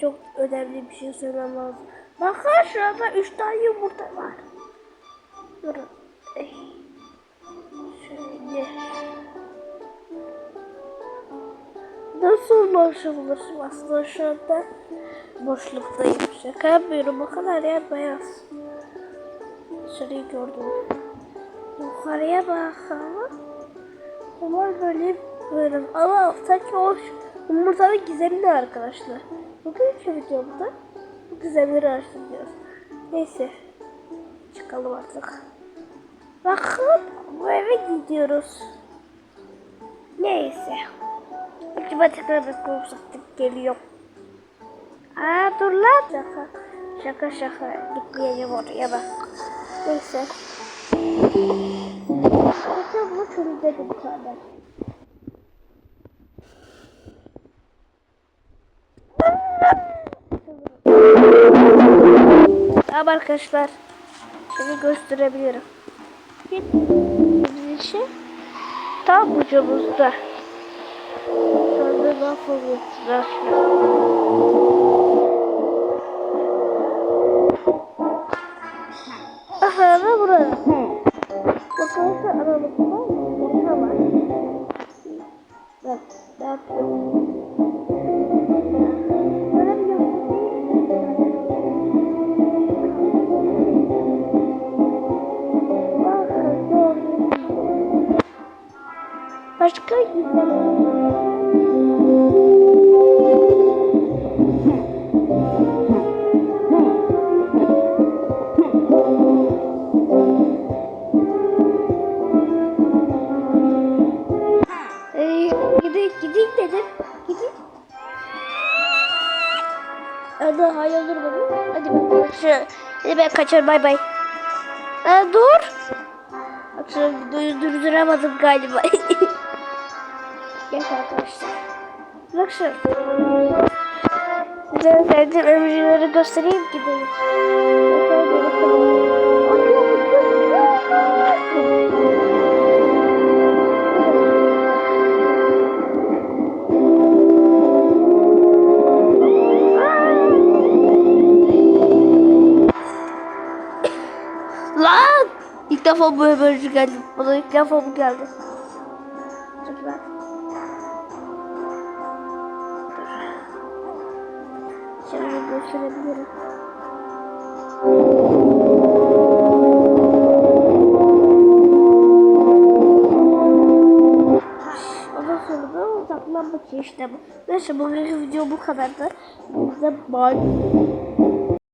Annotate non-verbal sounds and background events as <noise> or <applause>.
çok önemli bir şey söylemem lazım. Bakın şurada 3 tane yumurta var. Durun. Ey. Şöyle. Nasıl boşalmışım aslında şu anda boşluktayım. Şaka yapmıyorum. O kadar yer beyaz. Dışarıyı gördüm. Yukarıya bakalım. Ama böyle böyle ama sanki o yumurtanın gizemi ne arkadaşlar? Bugünkü videomda bu gizemleri araştıracağız. Neyse. Çıkalım artık. Bakın bu eve gidiyoruz. Neyse. Acaba tekrar bir kovsaktık geliyor. Aa dur lan şaka. Şaka şaka. Gitmeyeceğim oraya bak. Neyse. Bakın bunu çözüm bir tane. Tamam arkadaşlar. Şimdi gösterebilirim. Dizilişi tam ucumuzda. Sonra mahvolmuşlar. Aha da burada. Bakın şu aralıkta yumurta var. Bak, ne Başka Ee, gidin, gidin dedim. Gidin. Hadi hayal dur baba. Hadi ben kaçıyorum. Hadi ben kaçıyorum bay bay. Aa, dur. Videoyu durduramadım galiba. <laughs> Gel arkadaşlar. Şu. Size sevdiğim emojileri göstereyim gidelim. Lan! İlk defa bu emoji geldi. Bana ilk defa bu geldi. Dur lan. Gösterebilirim. Ondan sonra da saklanmak için işte bu. Neyse bugünkü video bu kadardı. Bize bye.